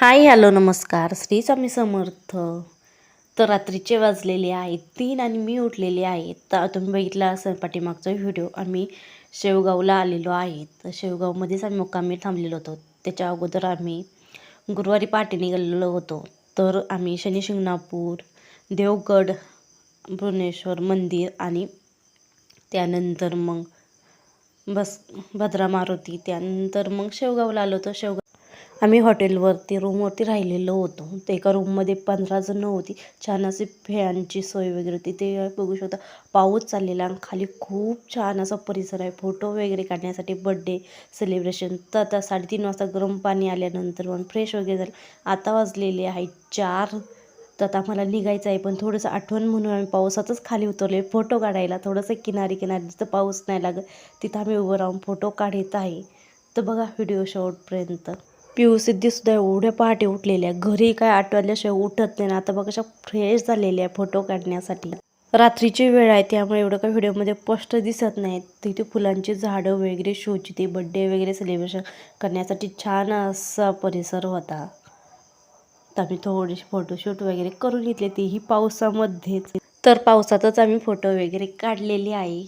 Hi hello नमस्कार. श्री स्वामी समर्थ. तर रात्रीचे वाजलेले आहेत तीन आणि मी उठलेले आहेत. तर तुम्ही बघितला असेल पाठीमागचा व्हिडिओ. आम्ही शेवगावला आलेलो आहे. तर शेवगावमध्येच आम्ही मुक्कामी थांबलेलो होतो. त्याच्या अगोदर आम्ही गुरुवारी पहाटे निघालेलो होतो. तर आम्ही शनी शिंगणापूर देवगड भुवनेश्वर मंदिर आणि त्यानंतर मग बस भद्रा मारुती त्यानंतर मग शेवगावला आलो होतो. शेवगाव आम्ही हॉटेलवरती रूमवरती राहिलेलो होतो. तर एका रूममध्ये पंधरा जणं होती. छान अशी फॅनची सोय वगैरे होती. ते बघू शकता पाऊस चाललेला आणि खाली खूप छान असा परिसर आहे. फोटो वगैरे काढण्यासाठी बड्डे सेलिब्रेशन तर आता साडेतीन वाजता गरम पाणी आल्यानंतर मग फ्रेश वगैरे झालं. आता वाजलेले आहे चार. तर आता आम्हाला निघायचं आहे. पण थोडंसं आठवण म्हणून आम्ही पावसातच खाली उतरले फोटो काढायला थोडंसं किनारी किनारी जिथं पाऊस नाही लागत तिथं आम्ही उभं राहून फोटो काढत आहे. तर बघा व्हिडिओ शेवटपर्यंत पिऊ सिद्धीसुद्धा एवढ्या पहाटे उठलेल्या घरी काय आठ वाजल्याशिवाय उठत नाही. ना आता बघा कशा फ्रेश झालेल्या आहे फोटो काढण्यासाठी. रात्रीची वेळ आहे त्यामुळे एवढं काही व्हिडिओमध्ये स्पष्ट दिसत नाही तिथे फुलांची झाडं वगैरे शोची ते बड्डे वगैरे सेलिब्रेशन करण्यासाठी छान असा परिसर होता. तर आम्ही थोडेसे फोटोशूट वगैरे करून घेतले तेही पावसामध्येच. तर पावसातच आम्ही फोटो वगैरे काढलेले आहे.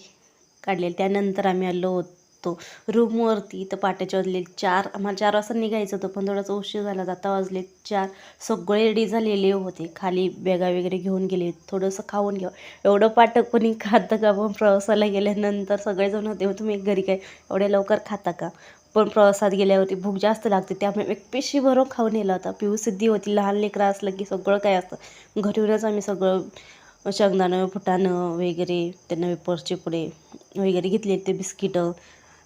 काढलेले त्यानंतर आम्ही आलो होतो. रूमवरती तर पाट्याचे वाजले चार आम्हाला चार वाजता निघायचं होतं पण थोडासा उशीर झाला आता वाजले चार. सगळे रेडी झालेले होते. खाली बॅगा वगैरे घेऊन गेले. थोडंसं खाऊन घ्या. एवढं पाटक कोणी खातं का? पण प्रवासाला गेल्यानंतर सगळेजण होते हो, तुम्ही घरी काय? एवढ्या लवकर खाता का? पण प्रवासात गेल्यावरती भूक जास्त लागते. त्यामुळे एक पेशी भरून खाऊन नेला होता. पिऊ सिद्धी होती. लहान लेकरं असलं की सगळं काय असतं? घरी आम्ही सगळं शेंगदाणं फुटाणं वगैरे त्यांना वेपर्सचे पुडे वगैरे घेतले ते बिस्किटं.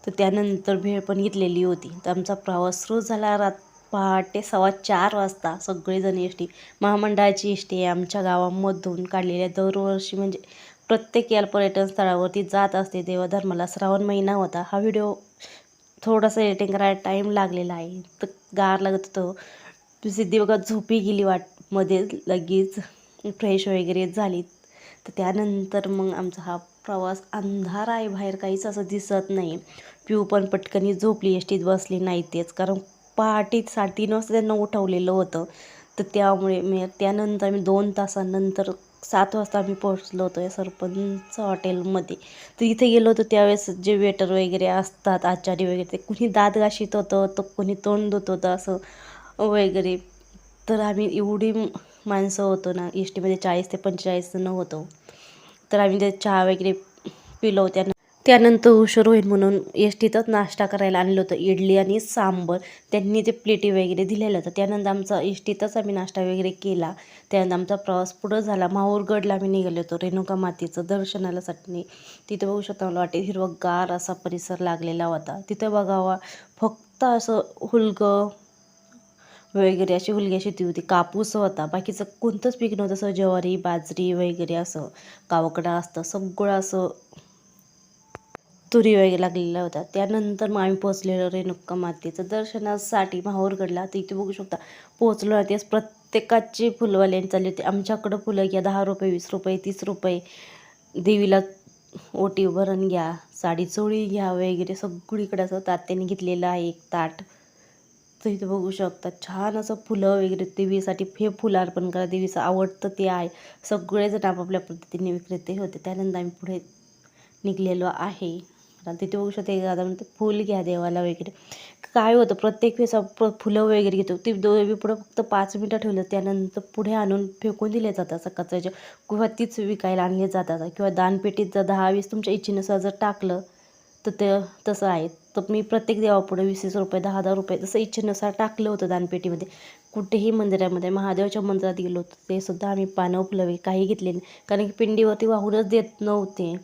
तर त्यानंतर भेळ पण घेतलेली होती. तर आमचा प्रवास सुरू झाला रात पहाटे सव्वा चार वाजता. सगळेजण एस टी महामंडळाची एस टी आमच्या गावामधून काढलेल्या दरवर्षी म्हणजे प्रत्येक या पर्यटन स्थळावरती जात असते देवधर्माला श्रावण महिना होता. हा व्हिडिओ थोडासा एडिटिंग करायला टाईम लागलेला आहे. तर गार लागत होतं. सिद्धी बघा झोपी गेली वाटमध्ये लगेच फ्रेश वगैरे झाली. तर त्यानंतर मग आमचा हा प्रवास अंधार आहे. बाहेर काहीच असं दिसत नाही. पिऊ पण पटकनी झोपली एस टीत बसली नाही तेच. कारण पहाटे साडेतीन वाजता त्यांना उठवलेलं होतं. तर त्यामुळे मी त्यानंतर आम्ही दोन तासानंतर सात वाजता आम्ही पोहोचलो होतो या सरपंच हॉटेलमध्ये. तर इथे गेलो होतो त्यावेळेस जे वेटर वगैरे असतात आचारी वगैरे ते कुणी दात घाशीत होतं तर कुणी तोंड धुत होतं असं वगैरे. तर आम्ही एवढी माणसं होतो ना एस टीमध्ये चाळीस ते पंचेचाळीस जणं होतो. तर आम्ही ते चहा वगैरे पिलो त्यानं त्यानंतर उशीर होईल म्हणून एस टीतच नाश्ता करायला आणलं होतं. इडली आणि सांबर. त्यांनी ते प्लेटी वगैरे दिलेलं होतं त्यानंतर आमचा एस टीतच आम्ही नाश्ता वगैरे केला. त्यानंतर आमचा प्रवास पुढं झाला. माहूरगडला आम्ही निघालो होतो. रेणुका मातेचं दर्शनालासाठी तिथं बघू शकता मला वाटते हिरवगार असा परिसर लागलेला होता. तिथं बघावा फक्त असं हुलगं वगैरे अशी हुलग्या शेती होती. कापूस होता. बाकीचं कोणतंच पीक नव्हतं. असं ज्वारी बाजरी वगैरे असं कावकडा असतं. सगळं असं तुरी वगैरे लागलेला होता. त्यानंतर मग आम्ही पोचलेलो रेणुका मातेचं दर्शनासाठी माहूरगडला. तर इथे बघू शकता पोचलो तेच प्रत्येकाची फुलवाल्यांनी चालली होती. आमच्याकडं फुलं घ्या दहा रुपये वीस रुपये तीस रुपये. देवीला ओटी भरण घ्या साडी चोळी घ्या वगैरे. सगळीकडे असं तात्याने घेतलेलं आहे एक ताट. तर इथं बघू शकता छान असं फुलं वगैरे. देवीसाठी हे फुलं अर्पण करा. देवीचं आवडतं ते आहे. सगळेजण आपापल्या पद्धतीने विक्रेते होते. त्यानंतर आम्ही पुढे निघलेलो आहे. आणि तिथे बघू शकते दादा म्हणते फुल घ्या देवाला वगैरे. काय होतं प्रत्येक वेळेस आपण फुलं वगैरे घेतो. ती देवी पुढं फक्त पाच मिनटं ठेवलं त्यानंतर पुढे आणून फेकून दिले जातात. असं कचऱ्याच्या किंवा तीच विकायला आणले जातात. किंवा दानपेटीत जर दहा वीस तुमच्या इच्छेनुसार जर टाकलं तर ते तसं आहे. तर मी प्रत्येक देवापुढे वीस वीस रुपये दहा दहा रुपये जसं इच्छेनुसार टाकलं होतं दानपेटीमध्ये कुठेही मंदिरामध्ये महादेवाच्या मंदिरात गेलो होतो ते सुद्धा आम्ही पानं फुलं काही घेतले नाही. कारण की पिंडीवरती वाहूनच देत नव्हते.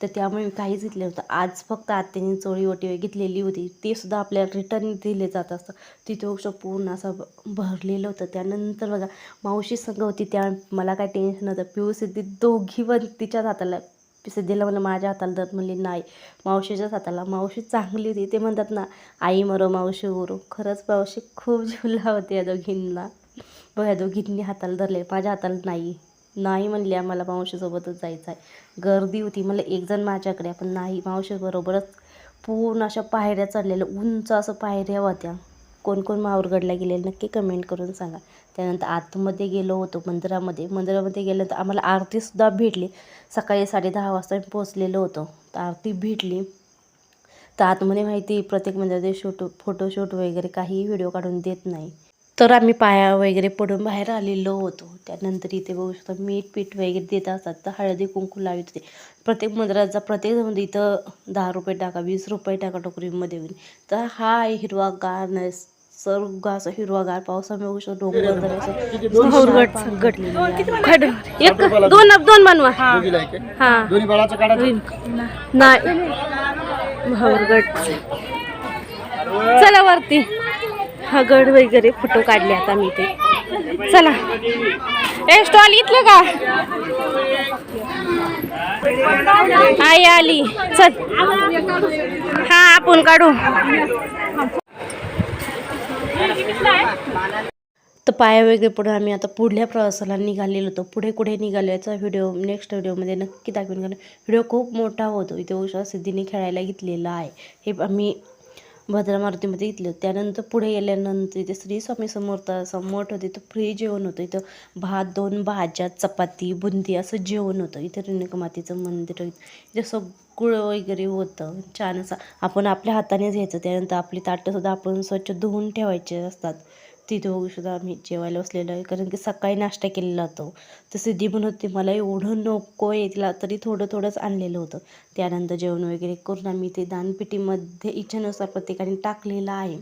तर त्यामुळे मी काहीच घेतलं नव्हतं. आज फक्त आत्याने चोळी ओटी घेतलेली होती. ते सुद्धा आपल्याला रिटर्न दिले जात असतं तिथे असं पूर्ण असं भरलेलं होतं. त्यानंतर बघा मावशी संघ होती. त्या मला काय टेन्शन नव्हतं. पिऊ सिद्धी दोघी पण तिच्याच हाताला सिद्धीला म्हणलं माझ्या हाताला दर म्हणली नाही. मावशीच्याच हाताला. मावशी चांगली होती. ते म्हणतात ना आई मरो मावशी उरो खरंच मावशी खूप जीवला होती या दोघींना. बघा दोघींनी हाताला धरले माझ्या हाताला नाही. नाही म्हणले आम्हाला मावशीसोबतच जायचं आहे गर्दी होती. मला एकजण माझ्याकडे पण नाही मावशीबरोबरच पूर्ण अशा पायऱ्या चढलेल्या उंच असं पायऱ्या होत्या. कोण कोण माहूरगडला गेलेलं नक्की कमेंट करून सांगा. त्यानंतर आतमध्ये गेलो होतो मंदिरामध्ये. मंदिरामध्ये गेल्यानंतर आम्हाला आरतीसुद्धा भेटली. सकाळी साडे दहा वाजता आम्ही पोचलेलो होतो. तर आरती भेटली. तर आतमध्ये माहिती प्रत्येक मंदिराचे शूट फोटोशूट वगैरे काहीही व्हिडिओ काढून देत नाही. तर आम्ही पाया वगैरे पडून बाहेर आलेलो होतो. त्यानंतर इथे बघू शकता मीठ पीठ वगैरे देत असतात. तर हळदी कुंकू लावित होते. प्रत्येक मंदिराचा प्रत्येक म्हणजे इथं दहा रुपये टाका वीस रुपये टाका टोकरीमध्ये होईल तर हा आहे हिरवागार नस सर्व असं हिरवागार पावसामुळे बघू शकतो. डोंगर जरा असं दोन दोन बनवा. हा. दोन्ही बाळाचं काढा. नाही. चला वरती. हा गड वगैरे फोटो काढले आता मी ते चला. ए स्टॉल इथलं का? आई आली. चल. हा आपण काढू. तर पाया वगैरे पुढे आम्ही आता पुढल्या प्रवासाला निघालेलो होतो. पुढे कुठे निघाल्याचा व्हिडिओ नेक्स्ट व्हिडिओमध्ये नक्की दाखवून घालू. व्हिडिओ खूप मोठा होतो. इथे उषा सिद्धीने खेळायला घेतलेला आहे. हे आम्ही भद्रा मारुतीमध्ये घेतलं. त्यानंतर पुढे गेल्यानंतर इथे श्री स्वामी समर्थ असं होते इथं फ्री जेवण होतं. इथं भात दोन भाज्या चपाती बुंदी असं जेवण होतं. इथं रेणुकमातेचं मंदिर इथे सगळं वगैरे होतं. छान असं आपण आपल्या हातानेच घ्यायचं. त्यानंतर आपली ताटंसुद्धा आपण स्वच्छ धुवून ठेवायचे असतात. ती दोघीसुद्धा सुद्धा आम्ही जेवायला बसलेलो आहे. कारण की सकाळी नाश्ता केलेला होतो. तर सिद्धी म्हणत होती मला एवढं नको आहे तिला तरी थोडं थोडंच आणलेलं होतं. त्यानंतर जेवण वगैरे करून आम्ही ते दानपेटीमध्ये इच्छेनुसार प्रत्येकाने टाकलेलं आहे.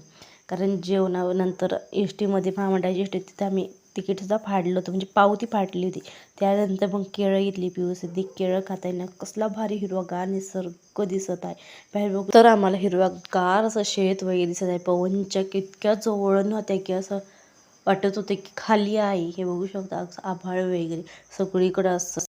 कारण जेवणानंतर एस टीमध्ये महामंडळाची एस टी तिथं आम्ही तिकीटसुद्धा फाडलं होतं. म्हणजे पावती फाटली होती. त्यानंतर मग केळं घेतली पिऊ सिद्धी केळं येणार कसला भारी हिरवागार निसर्ग दिसत आहे. बाहेर बघू तर आम्हाला हिरवागार असं शेत वगैरे दिसत आहे. पवनच्या इतक्या जवळ नव्हत्या की असं वाटत होतं की खाली आहे. हे बघू शकता आभाळ वगैरे. सगळीकडं असं